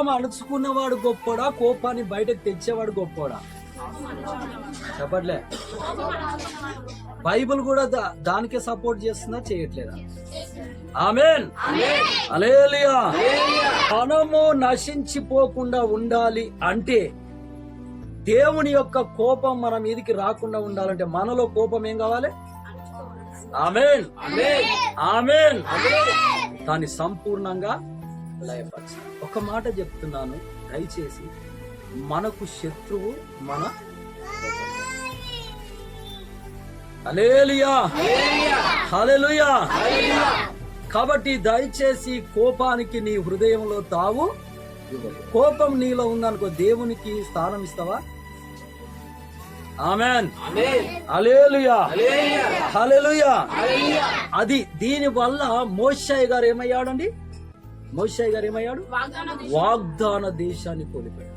అణుచుకున్నవాడు గొప్పోడా? కోపాన్ని బయటకు తెచ్చేవాడు గొప్పోడా? చెప్పట్లే. బైబిల్ కూడా దా- దానికే సపోర్ట్ చేస్తుందా చేయట్లేదా? ఆమెన్. అలేలియా మనము నశించిపోకుండా ఉండాలి అంటే దేవుని యొక్క కోపం మన మీదికి రాకుండా ఉండాలంటే మనలో కోపం ఏం కావాలి? ఆమెన్. ఆమెన్. దాన్ని సంపూర్ణంగా లయపరచాలి ఒక మాట చెప్తున్నాను దయచేసి మనకు శత్రువు మన కాబట్టి దయచేసి కోపానికి నీ హృదయంలో తావు. కోపం నీలో ఉందనుకో దేవునికి స్థానం ఇస్తావా? ఆమెన్. అది దీని వల్ల మోషయ్య గారు ఏమయ్యాడండి? మోషయ్య గారు ఏమయ్యాడు? వాగ్దాన దేశాన్ని కోల్పోయాడు.